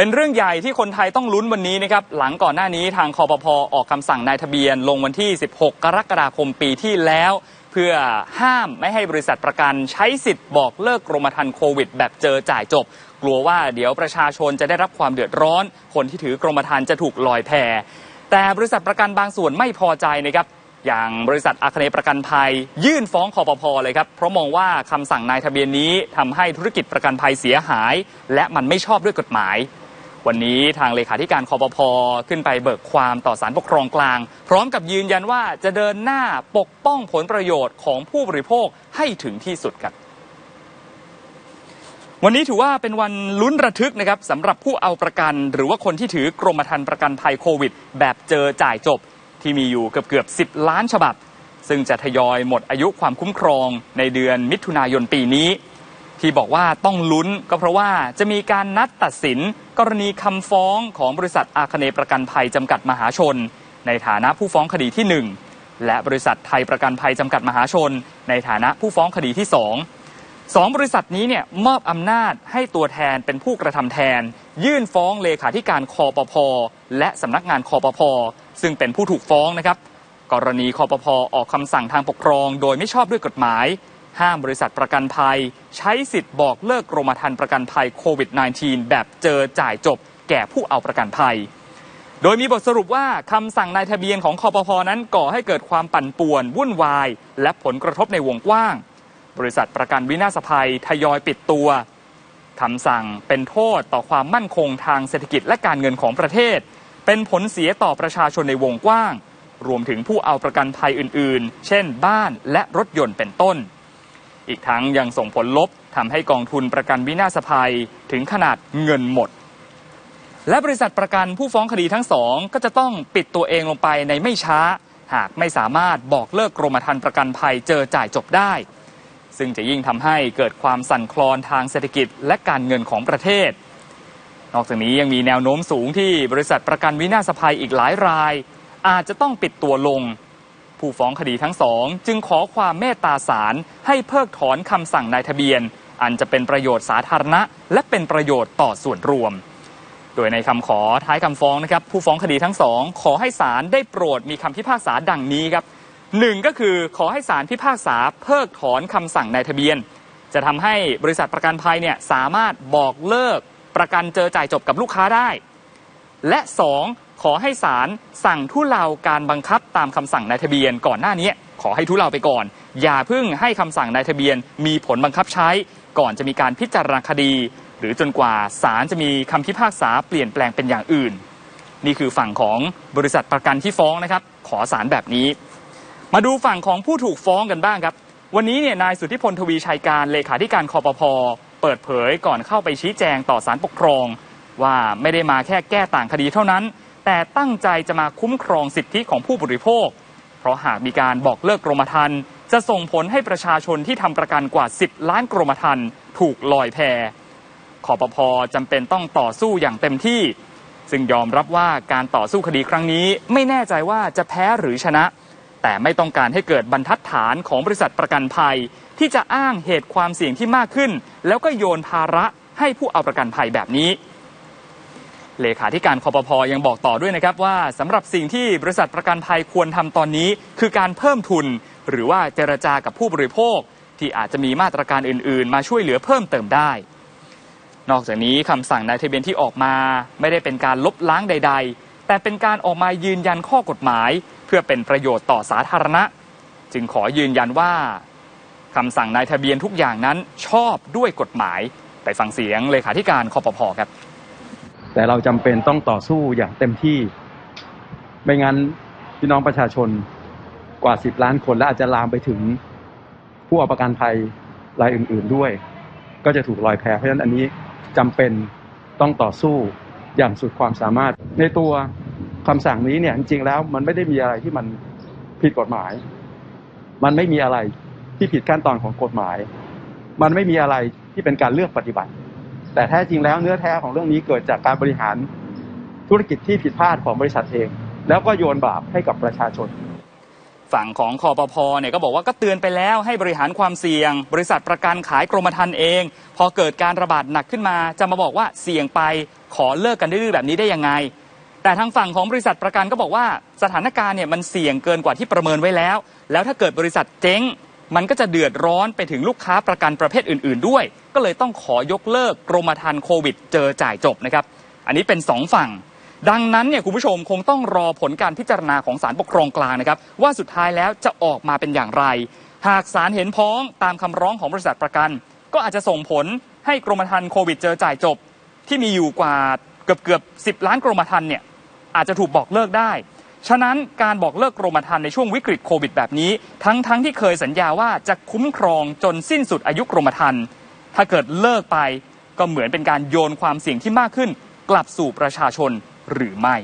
เป็นเรื่องใหญ่ที่คนไทยต้องลุ้นวันนี้นะครับหลังก่อนหน้านี้ทางคอปพอออกคำสั่งนายทะเบียน ลงวันที่ 16 กรกฎาคมปีที่แล้ว เพื่อห้ามไม่ให้บริษัทประกันใช้สิทธิ์บอกเลิกกรมธรรม์โควิด แบบเจอจ่ายจบ กลัวว่าเดี๋ยวประชาชนจะได้รับความเดือดร้อน คนที่ถือกรมธรรม์จะถูกลอยแพแต่บริษัทประกันบางส่วนไม่พอใจนะครับอย่างบริษัทอาคเนย์ประกันภัย ยื่นฟ้องคอปพอเลยครับ เพราะมองว่าคำสั่งนายทะเบียนนี้ทำให้ธุรกิจประกันภัยเสียหาย และมันไม่ชอบด้วยกฎหมาย วันนี้ทางเลขาธิการคอปพอขึ้นไปเบิกความต่อศาลปกครองกลาง พร้อมกับยืนยันว่าจะเดินหน้าปกป้องผลประโยชน์ของผู้บริโภคให้ถึงที่สุดครับวันนี้ถือว่าเป็นวันลุ้นระทึกนะครับสำหรับผู้เอาประกัน หรือว่าคนที่ถือกรมธรรม์ประกันภัยโควิด แบบเจอจ่ายจบ ที่มีอยู่เกือบเกือบ 10 ล้านฉบับ ซึ่งจะทยอยหมดอายุความคุ้มครองในเดือนมิถุนายนปีนี้ ที่บอกว่าต้องลุ้นก็เพราะว่าจะมีการนัดตัดสินกรณีคำฟ้องของบริษัทอาคเนประกันภัยจำกัดมหาชน ในฐานะผู้ฟ้องคดีที่ 1 และบริษัทไทยประกันภัยจำกัดมหาชน ในฐานะผู้ฟ้องคดีที่2สองบริษัทนี้เนี่ยมอบอำนาจให้ตัวแทนเป็นผู้กระทำแทน ยื่นฟ้องเลขาธิการคอปพและสำนักงานคอปพซึ่งเป็นผู้ถูกฟ้องนะครับ กรณีคอปพออกคำสั่งทางปกครอง โดยไม่ชอบด้วยกฎหมาย ห้ามบริษัทประกันภัย ใช้สิทธิ์บอกเลิกกรมธรรม์ประกันภัยโควิด -19 แบบเจอจ่ายจบแก่ผู้เอาประกันภัย โดยมีบทสรุปว่าคำสั่งนายทะเบียนของคอปพอนั้นก่อให้เกิดความปั่นป่วน วุ่นวาย และผลกระทบในวงกว้าง บริษัทประกันวินาศภัยทยอยปิดตัวคำสั่งเป็นโทษต่อความมั่นคงทางเศรษฐกิจและการเงินของประเทศ เป็นผลเสียต่อประชาชนในวงกว้าง รวมถึงผู้เอาประกันภัยอื่น ๆ เช่น บ้านและรถยนต์เป็นต้น อีกทั้งยังส่งผลลบทำให้กองทุนประกันวินาศภัยถึงขนาดเงินหมด และบริษัทประกันผู้ฟ้องคดีทั้งสอง ก็จะต้องปิดตัวเองลงไปในไม่ช้า หากไม่สามารถบอกเลิกกรมธรรม์ประกันภัยเจอจ่ายจบได้ ซึ่งจะยิ่งทำให้เกิดความสั่นคลอนทางเศรษฐกิจและการเงินของประเทศ นอกจากนี้ยังมีแนวโน้มสูงที่บริษัทประกันวินาศภัยอีกหลายราย อาจจะต้องปิดตัวลง ผู้ฟ้องคดีทั้งสอง จึงขอความเมตตาศาลให้เพิกถอนคำสั่งนายทะเบียน อันจะเป็นประโยชน์สาธารณะ และเป็นประโยชน์ต่อส่วนรวม โดยในคำขอท้ายคำฟ้องนะครับ ผู้ฟ้องคดีทั้งสอง ขอให้ศาลได้โปรดมีคำพิพากษาดังนี้ครับหนึ่งก็คือขอให้ศาลพิพากษาเพิกถอนคำสั่งนายทะเบียน จะทำให้บริษัทประกันภัยเนี่ยสามารถบอกเลิกประกันเจอจ่ายจบกับลูกค้าได้ และ 2. ขอให้ศาลสั่งทุเลาการบังคับตามคำสั่งนายทะเบียน ก่อนหน้านี้ขอให้ทุเลาไปก่อน อย่าเพิ่งให้คำสั่งนายทะเบียน มีผลบังคับใช้ ก่อนจะมีการพิจารณาคดี หรือจนกว่าศาลจะมีคำพิพากษาเปลี่ยนแปลงเป็นอย่างอื่น นี่คือฝั่งของบริษัทประกันที่ฟ้องนะครับ ขอศาลแบบนี้ มาดูฝั่งของผู้ถูกฟ้องกันบ้างครับ วันนี้เนี่ยนายสุทธิพลทวีชัยการเลขาธิการคอปพเปิดเผยก่อนเข้าไปชี้แจงต่อศาลปกครอง ว่าไม่ได้มาแค่แก้ต่างคดีเท่านั้น แต่ตั้งใจจะมาคุ้มครองสิทธิของผู้บริโภค เพราะหากมีการบอกเลิกกรมธรรม์จะส่งผลให้ประชาชนที่ทำประกันกว่า 10 ล้านกรมธรรม์ถูกลอยแพคอปพจำเป็นต้องต่อสู้อย่างเต็มที่ ซึ่งยอมรับว่าการต่อสู้คดีครั้งนี้ไม่แน่ใจว่าจะแพ้หรือชนะ แต่ไม่ต้องการให้เกิดบรรทัดฐานของบริษัทประกันภัย ที่จะอ้างเหตุความเสี่ยงที่มากขึ้น แล้วก็โยนภาระให้ผู้เอาประกันภัยแบบนี้ เลขาธิการคอปพอยังบอกต่อด้วยนะครับว่าสำหรับสิ่งที่บริษัทประกันภัยควรทำตอนนี้ คือการเพิ่มทุน หรือว่าเจรจากับผู้บริโภค ที่อาจจะมีมาตรการอื่น ๆ มาช่วยเหลือเพิ่มเติมได้ นอกจากนี้คำสั่งนายทะเบียนที่ออกมา ไม่ได้เป็นการลบล้างใด ๆ แต่เป็นการออกมายืนยันข้อกฎหมาย เพื่อเป็นประโยชน์ต่อสาธารณะ จึงขอยืนยันว่าคำสั่งนายทะเบียนทุกอย่างนั้นชอบด้วยกฎหมาย ไปฟังเสียงเลขาธิการคอปพครับ แต่เราจำเป็นต้องต่อสู้อย่างเต็มที่ ไม่งั้นพี่น้องประชาชนกว่าสิบล้านคนและอาจจะลามไปถึงผู้เอาประกันภัยรายอื่น ๆด้วย ก็จะถูกลอยแพเพราะฉะนั้นอันนี้จำเป็นต้องต่อสู้อย่างสุดความสามารถ ในตัวคำสั่งนี้เนี่ยจริงๆแล้วมันไม่ได้มีอะไรที่มันผิดกฎหมาย มันไม่มีอะไรที่ผิดขั้นตอนของกฎหมาย มันไม่มีอะไรที่เป็นการเลือกปฏิบัติ แต่แท้จริงแล้วเนื้อแท้ของเรื่องนี้เกิดจากการบริหารธุรกิจที่ผิดพลาดของบริษัทเอง แล้วก็โยนบาปให้กับประชาชน ฝั่งของคอปพเนี่ยก็บอกว่าก็เตือนไปแล้วให้บริหารความเสี่ยง บริษัทประกันขายกรมธรรม์เอง พอเกิดการระบาดหนักขึ้นมา จะมาบอกว่าเสี่ยงไปขอเลิกกันดื้อแบบนี้ได้ยังไง แต่ทางฝั่งของบริษัทประกันก็บอกว่าสถานการณ์เนี่ยมันเสี่ยงเกินกว่าที่ประเมินไว้แล้ว แล้วถ้าเกิดบริษัทเจ๊ง มันก็จะเดือดร้อนไปถึงลูกค้าประกันประเภทอื่น ๆ ด้วย ก็เลยต้องขอยกเลิกกรมธรรม์โควิด เจอจ่ายจบนะครับ อันนี้เป็นสองฝั่ง ดังนั้นเนี่ยคุณผู้ชมคงต้องรอผลการพิจารณาของศาลปกครองกลางนะครับว่าสุดท้ายแล้วจะออกมาเป็นอย่างไร หากศาลเห็นพ้องตามคำร้องของบริษัทประกัน ก็อาจจะส่งผลให้กรมธรรม์โควิด เจอจ่ายจบ ที่มีอยู่กว่าเกือบเกือบสิล้านกรมธรรม์เนี่ยอาจจะถูกบอกเลิกได้ ฉะนั้นการบอกเลิกกรมธรรม์ในช่วงวิกฤตโควิดแบบนี้ ทั้งทั้งที่เคยสัญญาว่าจะคุ้มครองจนสิ้นสุดอายุกรมธรรม์ถ้าเกิดเลิกไปก็เหมือนเป็นการโยนความเสี่ยงที่มากขึ้น กลับสู่ประชาชนหรือไม่